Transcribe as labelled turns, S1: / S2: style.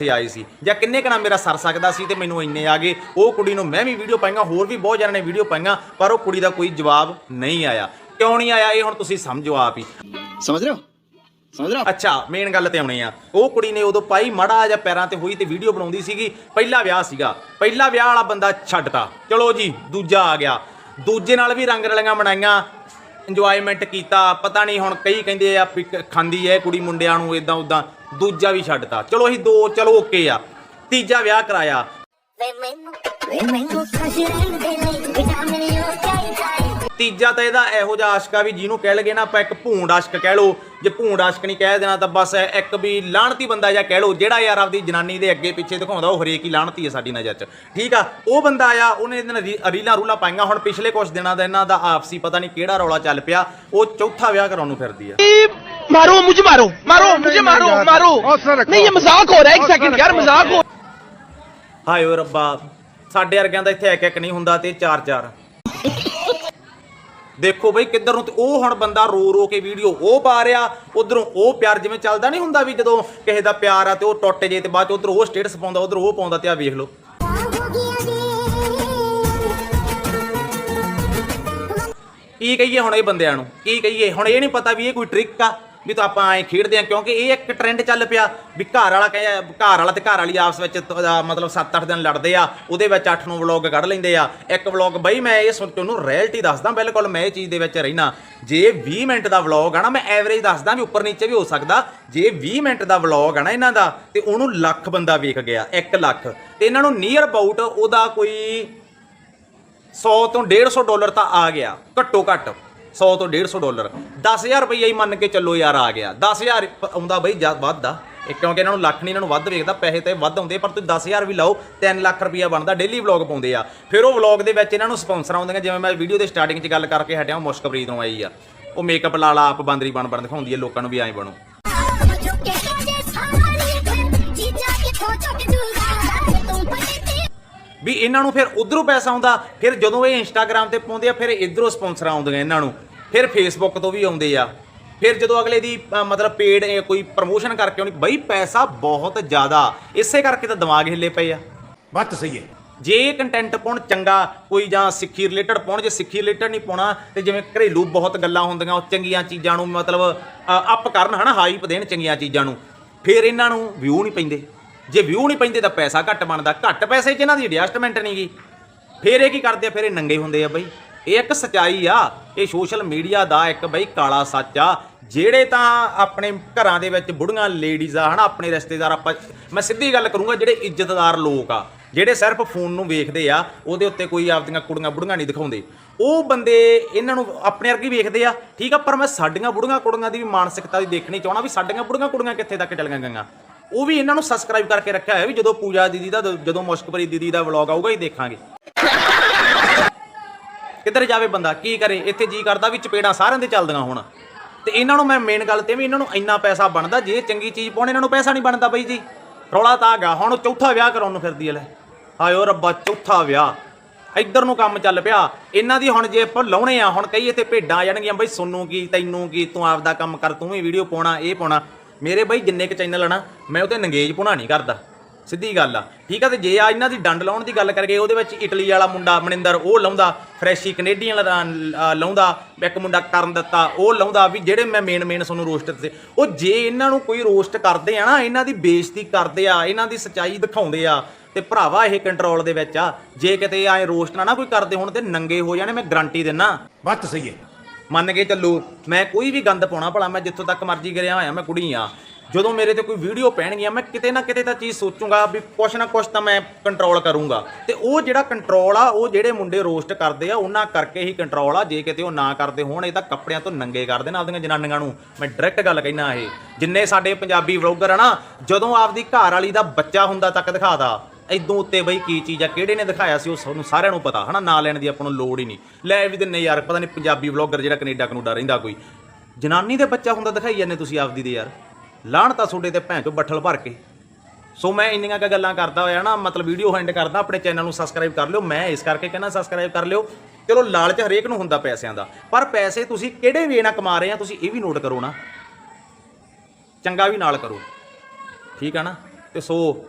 S1: ਇੱਥੇ ਆਏ ਸੀ। ਜਾਂ ਕਿੰਨੇ ਕਣਾ ਮੇਰਾ ਸਰ ਸਕਦਾ ਸੀ ਤੇ ਮੈਨੂੰ ਇੰਨੇ ਆ ਗਏ। ਉਹ ਕੁੜੀ ਨੂੰ ਮੈਂ ਵੀ ਵੀਡੀਓ ਪਾਈਆਂ ਹੋਰ ਵੀ ਬਹੁਤ ਜਣਾਂ ਨੇ ਵੀਡੀਓ ਪਾਈਆਂ ਪਰ ਉਹ ਕੁੜੀ ਦਾ ਕੋਈ ਜਵਾਬ ਨਹੀਂ ਆਇਆ। ਕਿਉਂ ਨਹੀਂ ਆਇਆ ਇਹ ਹੁਣ ਤੁਸੀਂ ਸਮਝੋ ਆਪ ਹੀ।
S2: ਸਮਝ ਰਹੇ ਹੋ? ਸਮਝ ਰਹੇ
S1: ਅੱਛਾ ਮੇਨ ਗੱਲ ਤੇ ਆਉਣੀ ਆ। ਉਹ ਕੁੜੀ ਨੇ ਉਦੋਂ ਪਾਈ ਮੜਾ ਜਾਂ ਪੈਰਾਂ ਤੇ ਹੋਈ ਤੇ ਵੀਡੀਓ ਬਣਾਉਂਦੀ ਸੀਗੀ। ਪਹਿਲਾ ਵਿਆਹ ਸੀਗਾ। ਪਹਿਲਾ ਵਿਆਹ ਵਾਲਾ ਬੰਦਾ ਛੱਡਤਾ। ਚਲੋ ਜੀ ਦੂਜਾ ਆ ਗਿਆ। ਦੂਜੇ ਨਾਲ ਵੀ ਰੰਗ ਰਲੀਆਂ ਬਣਾਈਆਂ ਇੰਜੋਏਮੈਂਟ ਕੀਤਾ। ਪਤਾ ਨਹੀਂ ਹੁਣ ਕਈ ਕਹਿੰਦੇ ਆ ਖਾਂਦੀ ਐ ਕੁੜੀ ਮੁੰਡਿਆਂ ਨੂੰ ਇਦਾਂ ਉਦਾਂ ਦੂਜਾ ਵੀ ਛੱਡਤਾ। ਚਲੋ ਅਸੀਂ ਦੋ, ਚਲੋ ਓਕੇ ਆ। ਤੀਜਾ ਵਿਆਹ ਕਰਾਇਆ।
S3: ਵੇ ਮੈਨੂੰ ਵੇ ਮੈਨੂੰ ਖੁਸ਼ ਰਹਿਣ ਦੇ ਲਈ ਵਿਟਾਮਿਨ ਯੂ ਚਾਹੀਦਾ
S1: ਤੀਜਾ ਤਾਂ ਇਹਦਾ ਇਹੋ ਜਿਹਾ ਆਸ਼ਕ ਆ ਵੀ ਜਿਹਨੂੰ ਕਹਿ ਲਗੇ ਨਾ ਆਪਾਂ ਇੱਕ ਭੂੰਡ ਆਸ਼ਕ ਕਹਿ ਲੋ ਜੇ ਭੂੰਡ ਆਸ਼ਕ ਨਹੀਂ ਕਹਿ ਦੇਣਾ ਤਾਂ ਬਸ ਇੱਕ ਵੀ ਲਾਹਣਤੀ ਬੰਦਾ ਜਾਂ ਕਹਿ ਲੋ ਜਿਹੜਾ ਯਾਰ ਆਪਦੀ ਜਨਾਨੀ ਦੇ ਅੱਗੇ ਪਿੱਛੇ ਦਿਖਾਉਂਦਾ ਉਹ ਹਰੇਕ ਹੀ ਲਾਹਣਤੀ ਹੈ ਸਾਡੀ ਨਜ਼ਰ 'ਚ। ਠੀਕ ਆ? ਉਹ ਬੰਦਾ ਆ ਉਹਨੇ ਇਹਦੇ ਨਾਲ ਰੀਲਾ ਰੂਲਾ ਪਾਈਆਂ। ਹੁਣ ਪਿਛਲੇ ਕੁਝ ਦਿਨਾਂ ਦਾ ਇਹਨਾਂ ਦਾ ਆਪਸੀ ਪਤਾ ਨਹੀਂ ਕਿਹੜਾ ਰੌਲਾ ਚੱਲ ਪਿਆ ਉਹ ਚੌਥਾ ਵਿਆਹ ਕਰਾਉਣ ਨੂੰ ਫਿਰਦੀ ਆ।
S4: ਮਾਰੋ ਮੁਝੇ ਮਾਰੋ ਮਾਰੋ ਮੁਝੇ ਮਾਰੋ ਮਾਰੋ। ਨਹੀਂ ਇਹ ਮਜ਼ਾਕ ਹੋ ਰਿਹਾ ਇੱਕ ਸੈਕਿੰਡ ਯਾਰ ਮਜ਼ਾਕ ਹੋ
S1: ਹਾਏ ਰੱਬਾ ਸਾਡੇ ਵਰਗਿਆਂ ਦਾ ਇੱਥੇ ਇੱਕ ਇੱਕ ਨਹੀਂ ਹੁੰਦਾ ਤੇ ਚਾਰ ਚਾਰ ਦੇਖੋ ਬਈ ਕਿੱਧਰ ਨੂੰ ਤੇ ਉਹ ਹੁਣ ਬੰਦਾ ਰੋ ਰੋ ਕੇ ਵੀਡੀਓ ਉਹ ਪਾ ਰਿਹਾ, ਉਧਰੋਂ ਉਹ ਪਿਆਰ ਜਿਵੇਂ ਚੱਲਦਾ ਨਹੀਂ ਹੁੰਦਾ ਵੀ ਜਦੋਂ ਕਿਸੇ ਦਾ ਪਿਆਰ ਆ ਤੇ ਉਹ ਟੁੱਟ ਜੇ ਤੇ ਬਾਅਦ ਚ ਉਧਰ ਉਹ ਸਟੇਟਸ ਪਾਉਂਦਾ, ਉਧਰ ਉਹ ਪਾਉਂਦਾ ਤੇ ਆ ਵੇਖ ਲਓ। ਕੀ ਕਹੀਏ ਹੁਣ ਇਹ ਬੰਦਿਆਂ ਨੂੰ? ਕੀ ਕਹੀਏ? ਹੁਣ ਇਹ ਨਹੀਂ ਪਤਾ ਵੀ ਇਹ ਕੋਈ ਟ੍ਰਿਕ ਆ। ਵੀ ਤਾਂ ਆਪਾਂ ਐਂ ਖੇਡਦੇ ਆ ਕਿਉਂਕਿ ਇਹ ਇੱਕ ਟ੍ਰੈਂਡ ਚੱਲ ਪਿਆ ਵੀ ਘਰ ਵਾਲਾ ਕਹੇ, ਘਰ ਵਾਲਾ ਤੇ ਘਰ ਵਾਲੀ ਆਪਸ ਵਿੱਚ ਮਤਲਬ 7-8 ਦਿਨ ਲੜਦੇ ਆ, ਉਹਦੇ ਵਿੱਚ 8 ਨੂੰ ਵਲੌਗ ਕੱਢ ਲੈਂਦੇ ਆ। ਇੱਕ ਵਲੌਗ ਬਈ ਮੈਂ ਇਹ ਸੁਣ ਤੁਹਾਨੂੰ ਰਿਐਲਿਟੀ ਦੱਸਦਾ, ਬਿਲਕੁਲ ਮੈਂ ਇਹ ਚੀਜ਼ ਦੇ ਵਿੱਚ ਰਹਿਣਾ। ਜੇ 20 ਮਿੰਟ ਦਾ ਵਲੌਗ ਆ ਨਾ, ਮੈਂ ਐਵਰੇਜ ਦੱਸਦਾ ਵੀ ਉੱਪਰ ਨੀਚੇ ਵੀ ਹੋ ਸਕਦਾ। ਜੇ 20 ਮਿੰਟ ਦਾ ਵਲੌਗ ਆ ਨਾ ਇਹਨਾਂ ਦਾ, ਤੇ ਉਹਨੂੰ ਲੱਖ ਬੰਦਾ ਵੇਖ ਗਿਆ 1 ਲੱਖ। ਤੇ ਇਹਨਾਂ ਨੂੰ ਨੀਅਰ ਅਬਾਊਟ ਉਹਦਾ ਕੋਈ 100 ਤੋਂ 150 ਡਾਲਰ ਤਾਂ ਆ ਗਿਆ ਘੱਟੋ ਘੱਟ 100 ਤੋਂ 150 ਡਾਲਰ। 10000 ਰੁਪਈਆ ਹੀ ਮੰਨ ਕੇ ਚੱਲੋ ਯਾਰ ਆ ਗਿਆ। 10000 ਪ- ਆਉਂਦਾ ਬਈ ਜਦ ਵੱਧ ਕਿਉਂਕਿ ਇਹਨਾਂ ਨੂੰ ਲੱਖ ਨਹੀਂ, ਇਹਨਾਂ ਨੂੰ ਵੱਧ ਵੇਖਦਾ, ਪੈਸੇ ਤੇ ਵੱਧ ਆਉਂਦੇ ਪਰ ਤੁਸੀਂ 10000 ਵੀ ਲਾਓ 3 ਲੱਖ ਰੁਪਈਆ ਬਣਦਾ ਡੇਲੀ ਵਲੌਗ ਪਾਉਂਦੇ ਆ। ਫਿਰ ਉਹ ਵਲੌਗ ਦੇ ਵਿੱਚ ਇਹਨਾਂ ਨੂੰ ਸਪਾਂਸਰ ਆਉਂਦੀਆਂ, ਜਿਵੇਂ ਮੈਂ ਵੀਡੀਓ ਦੇ ਸਟਾਰਟਿੰਗ 'ਚ ਗੱਲ ਕਰਕੇ ਹਟਿਆ, ਉਹ ਮੁਸ਼ਕਪ੍ਰੀਤ ਨੂੰ ਆਈ ਆ। ਉਹ ਮੇਕਅਪ ਲਾਲਾ ਆਪ ਬੰਦਰੀ ਬਣ ਬਣ ਦਿਖਾਉਂਦੀ ਹੈ ਲੋਕਾਂ ਨੂੰ ਵੀ ਐਂ ਬਣੋ। ਵੀ ਇਹਨਾਂ ਨੂੰ ਫਿਰ ਉਧਰੋਂ ਪੈਸਾ ਆਉਂਦਾ ਫਿਰ ਜਦੋਂ ਇਹ ਇੰਸਟਾਗ੍ਰam ਤੇ ਪਾਉਂਦੇ ਆ ਫਿਰ ਇਧਰੋਂ ਸਪਾਂਸਰ ਆਉਂਦੀਆਂ ਇਹਨਾਂ ਨੂੰ। ਫਿਰ ਫੇਸਬੁੱਕ ਤੋਂ ਵੀ ਆਉਂਦੇ ਆ। ਫਿਰ ਜਦੋਂ ਅਗਲੇ ਦੀ ਮਤਲਬ ਪੇਡ ਕੋਈ ਪ੍ਰਮੋਸ਼ਨ ਕਰਕੇ ਆਉਣੀ ਬਈ ਪੈਸਾ ਬਹੁਤ ਜ਼ਿਆਦਾ। ਇਸੇ ਕਰਕੇ ਤਾਂ ਦਿਮਾਗ ਹਿੱਲੇ ਪਏ ਆ।
S5: ਬਾਤ ਸਹੀ ਹੈ।
S1: ਜੇ ਕੰਟੈਂਟ ਪਾਉਣ ਚੰਗਾ ਕੋਈ ਜਾਂ ਸਿੱਖੀ ਰਿਲੇਟਡ ਪਾਉਣ ਜੇ ਸਿੱਖੀ ਰਿਲੇਟਡ ਨਹੀਂ ਪਾਉਣਾ ਤੇ ਜਿਵੇਂ ਘਰੇਲੂ ਬਹੁਤ ਗੱਲਾਂ ਹੁੰਦੀਆਂ ਉਹ ਚੰਗੀਆਂ ਚੀਜ਼ਾਂ ਨੂੰ ਮਤਲਬ ਅਪ ਕਰਨ ਹਨਾ ਹਾਈਪ ਦੇਣ ਚੰਗੀਆਂ ਚੀਜ਼ਾਂ ਨੂੰ ਫਿਰ ਇਹਨਾਂ ਨੂੰ ਵਿਊ ਨਹੀਂ ਪੈਂਦੇ। ਜੇ ਵਿਊ ਨਹੀਂ ਪੈਂਦੇ ਤਾਂ ਪੈਸਾ ਘੱਟ ਬਣਦਾ। ਘੱਟ ਪੈਸੇ 'ਚ ਇਹਨਾਂ ਦੀ ਐਡਜਸਟਮੈਂਟ ਨਹੀਂ ਗਈ ਫਿਰ ਇਹ ਕੀ ਕਰਦੇ ਆ? ਫਿਰ ਇਹ ਨੰਗੇ ਹੁੰਦੇ ਆ ਬਈ। ਇਹ ਇੱਕ ਸਚਾਈ ਆ। ਇਹ ਸੋਸ਼ਲ ਮੀਡੀਆ ਦਾ ਇੱਕ ਬਈ ਕਾਲਾ ਸੱਚ ਆ। ਜਿਹੜੇ ਤਾਂ ਆਪਣੇ ਘਰਾਂ ਦੇ ਵਿੱਚ ਬੁੜੀਆਂ ਲੇਡੀਜ਼ ਆ, ਹਨਾ, ਆਪਣੇ ਰਿਸ਼ਤੇਦਾਰ, ਆਪਾਂ ਮੈਂ ਸਿੱਧੀ ਗੱਲ ਕਰੂੰਗਾ, ਜਿਹੜੇ ਇੱਜ਼ਤਦਾਰ ਲੋਕ ਆ, ਜਿਹੜੇ ਸਿਰਫ ਫੋਨ ਨੂੰ ਵੇਖਦੇ ਆ, ਉਹਦੇ ਉੱਤੇ ਕੋਈ ਆਪਦੀਆਂ ਕੁੜੀਆਂ ਬੁੜੀਆਂ ਨਹੀਂ ਦਿਖਾਉਂਦੇ। ਉਹ ਬੰਦੇ ਇਹਨਾਂ ਨੂੰ ਆਪਣੇ ਵਰਗੇ ਵੇਖਦੇ ਆ। ਠੀਕ ਆ, ਪਰ ਮੈਂ ਸਾਡੀਆਂ ਬੁੜੀਆਂ ਕੁੜੀਆਂ ਦੀ ਵੀ ਮਾਨਸਿਕਤਾ ਦੀ ਦੇਖਣੀ ਚਾਹਣਾ ਵੀ ਸਾਡੀਆਂ ਬੁੜੀਆਂ ਕੁੜੀਆਂ ਕਿੱਥੇ ਤੱਕ ਚਲੀਆਂ ਗਈਆਂ। ਉਹ ਵੀ ਇਹਨਾਂ ਨੂੰ ਸਬਸਕ੍ਰਾਈਬ ਕਰਕੇ ਰੱਖਿਆ ਹੋਇਆ ਵੀ ਜਦੋਂ ਪੂਜਾ ਦੀਦੀ ਦਾ, ਜਦੋਂ ਮੁਸ਼ਕਪਰੀ ਦੀਦੀ ਦਾ ਵਲੌਗ ਆਊਗਾ ਹੀ ਦੇਖਾਂਗੇ। ਕਿੱਧਰ ਜਾਵੇ ਬੰਦਾ, ਕੀ ਕਰੇ? ਇੱਥੇ ਜੀ ਕਰਦਾ ਵੀ ਚਪੇੜਾਂ ਸਾਰਿਆਂ ਦੇ ਚੱਲਦੀਆਂ ਹੁਣ। ਤੇ ਇਹਨਾਂ ਨੂੰ ਮੈਂ ਮੇਨ ਗੱਲ ਤੇ ਵੀ ਇਹਨਾਂ ਨੂੰ ਇੰਨਾ ਪੈਸਾ ਬਣਦਾ, ਜੇ ਚੰਗੀ ਚੀਜ਼ ਪਾਉਣ, ਇਹਨਾਂ ਨੂੰ ਪੈਸਾ ਨਹੀਂ ਬਣਦਾ ਬਈ ਜੀ। ਰੌਲਾ ਤਾਂ ਹੈਗਾ ਹੁਣ ਚੌਥਾ ਵਿਆਹ ਕਰਾਉਣ ਨੂੰ ਫਿਰਦੀ ਐ ਲੈ। ਹਾਏ ਰੱਬਾ, ਚੌਥਾ ਵਿਆਹ। ਇੱਧਰ ਨੂੰ ਕੰਮ ਚੱਲ ਪਿਆ। ਇਹਨਾਂ ਦੀ ਹੁਣ ਜੇ ਆਪਾਂ ਲਾਉਣੇ ਆ, ਹੁਣ ਕਈ ਇੱਥੇ ਭੇਡਾਂ ਆ ਜਾਣਗੀਆਂ, ਬਈ ਸੋਨੂੰ ਕੀ, ਤੈਨੂੰ ਕੀ, ਤੂੰ ਆਪਦਾ ਕੰਮ ਕਰ, ਤੂੰ ਵੀ ਵੀਡੀਓ ਪਾਉਣਾ, ਇਹ ਪਾਉਣਾ। ਮੇਰੇ ਬਾਈ ਜਿੰਨੇ ਕ ਚੈਨਲ ਆ ਨਾ, ਮੈਂ ਉਹਤੇ ਨੰਗੇਜ ਪਾਉਣਾ ਨਹੀਂ ਕਰਦਾ। ਸਿੱਧੀ ਗੱਲ ਆ। ਠੀਕ ਆ, ਤੇ ਜੇ ਆ ਇਹਨਾਂ ਦੀ ਡੰਡ ਲਾਉਣ ਦੀ ਗੱਲ ਕਰਕੇ ਉਹਦੇ ਵਿੱਚ ਇਟਲੀ ਵਾਲਾ ਮੁੰਡਾ ਮਨਿੰਦਰ, ਉਹ ਲਾਉਂਦਾ, ਫਰੈਸ਼ੀ ਕੈਨੇਡੀਅਨ ਲਾਉਂਦਾ, ਇੱਕ ਮੁੰਡਾ ਕਰਨ ਦਿੱਤਾ, ਉਹ ਲਾਉਂਦਾ, ਵੀ ਜਿਹੜੇ ਮੈਂ ਮੇਨ ਮੇਨ ਤੁਹਾਨੂੰ ਰੋਸਟ ਤੇ ਉਹ ਜੇ ਇਹਨਾਂ ਨੂੰ ਕੋਈ ਰੋਸਟ ਕਰਦੇ ਆ ਨਾ, ਇਹਨਾਂ ਦੀ ਬੇਇੱਜ਼ਤੀ ਕਰਦੇ ਆ, ਇਹਨਾਂ ਦੀ ਸਚਾਈ ਦਿਖਾਉਂਦੇ ਆ, ਤੇ ਭਰਾਵਾ ਇਹ ਕੰਟਰੋਲ ਦੇ ਵਿੱਚ ਆ। ਜੇ ਕਿਤੇ ਐ ਰੋਸਟ ਨਾ ਨਾ ਕੋਈ ਕਰਦੇ ਹੁਣ ਤੇ ਨੰਗੇ ਹੋ ਜਾਣੇ, ਮੈਂ ਗਰੰਟੀ ਦਿੰਨਾ।
S5: ਬਾਤ ਸਹੀ ਹੈ।
S1: ਮੰਨ ਕੇ ਚੱਲੋ, ਮੈਂ ਕੋਈ ਵੀ ਗੰਦ ਪਾਉਣਾ ਭਲਾ, ਮੈਂ ਜਿੱਥੋਂ ਤੱਕ ਮਰਜ਼ੀ ਗਿਰਿਆ ਹੋਇਆ, ਮੈਂ ਕੁੜੀ ਆ ਜਦੋਂ ਮੇਰੇ ਤੇ ਕੋਈ ਵੀਡੀਓ ਪੈਣਗੀਆਂ, ਮੈਂ ਕਿਤੇ ਨਾ ਕਿਤੇ ਤਾਂ ਚੀਜ਼ ਸੋਚੂੰਗਾ ਵੀ ਕੁਛ ਨਾ ਕੁਛ ਤਾਂ ਮੈਂ ਕੰਟਰੋਲ ਕਰੂੰਗਾ। ਤੇ ਉਹ ਜਿਹੜਾ ਕੰਟਰੋਲ ਆ, ਉਹ ਜਿਹੜੇ ਮੁੰਡੇ ਰੋਸਟ ਕਰਦੇ ਆ, ਉਹਨਾਂ ਕਰਕੇ ਹੀ ਕੰਟਰੋਲ ਆ। ਜੇ ਕਿਤੇ ਉਹ ਨਾ ਕਰਦੇ ਹੋਣ, ਇਹ ਤਾਂ ਕੱਪੜਿਆਂ ਤੋਂ ਨੰਗੇ ਕਰ ਦੇਣ ਆਪਦੀਆਂ ਜਨਾਨੀਆਂ ਨੂੰ। ਮੈਂ ਡਾਇਰੈਕਟ ਗੱਲ ਕਹਿਣਾ ਇਹ। ਜਿੰਨੇ ਸਾਡੇ ਪੰਜਾਬੀ ਵਲੌਗਰ ਆ ਨਾ, ਜਦੋਂ ਆਪਦੀ ਘਰ ਵਾਲੀ ਦਾ ਬੱਚਾ ਹੁੰਦਾ ਤੱਕ ਦਿਖਾਦਾ। ਇਦੋਂ ਉੱਤੇ ਬਈ ਕੀ ਚੀਜ਼ ਆ, ਕਿਹੜੇ ਨੇ ਦਿਖਾਇਆ ਸੀ, ਉਹ ਸਾਨੂੰ ਸਾਰਿਆਂ ਨੂੰ ਪਤਾ, ਹਨਾ? ਨਾਂ ਲੈਣ ਦੀ ਆਪਾਂ ਨੂੰ ਲੋੜ ਹੀ ਨਹੀਂ। ਲੈ ਵੀ ਦਿੰਨੇ ਯਾਰ, ਪਤਾ ਨਹੀਂ ਪੰਜਾਬੀ ਵਲੌਗਰ ਜਿਹੜਾ ਕੈਨੇਡਾ, ਕਨੂਡਾ ਰਹਿੰਦਾ ਕੋਈ। ਜਨਾਨੀ ਦੇ ਬੱਚਾ ਹੁੰਦਾ, ਦਿਖਾਈ ਜਾਂਦੇ ਤੁਸੀਂ ਆਪਦੀ ਦੇ ਯਾਰ। ਲਾਹਣ ਤਾਂ ਤੁਹਾਡੇ ਤੇ ਭੈਣ ਚੋਂ ਬੱਠਲ ਭਰ ਕੇ। ਸੋ ਮੈਂ ਇੰਨੀਆਂ ਕੁ ਗੱਲਾਂ ਕਰਦਾ ਹੋਇਆ ਨਾ, ਮਤਲਬ ਵੀਡੀਓ ਹੈਂਡ ਕਰਦਾ, ਆਪਣੇ ਚੈਨਲ ਨੂੰ ਸਬਸਕ੍ਰਾਈਬ ਕਰ ਲਿਓ। ਮੈਂ ਇਸ ਕਰਕੇ ਕਹਿੰਦਾ ਸਬਸਕ੍ਰਾਈਬ ਕਰ ਲਿਓ। ਚਲੋ, ਲਾਲਚ ਹਰੇਕ ਨੂੰ ਹੁੰਦਾ ਪੈਸਿਆਂ ਦਾ। ਪਰ ਪੈਸੇ ਤੁਸੀਂ ਕਿਹੜੇ ਵੇ ਨਾਲ ਕਮਾ ਰਹੇ ਆ, ਤੁਸੀਂ ਇਹ ਵੀ ਨੋਟ ਕਰੋ ਨਾ। ਚੰਗਾ ਵੀ ਨਾਲ ਕਰੋ। ਠੀਕ ਆ ਨਾ? ਤੇ ਸੋ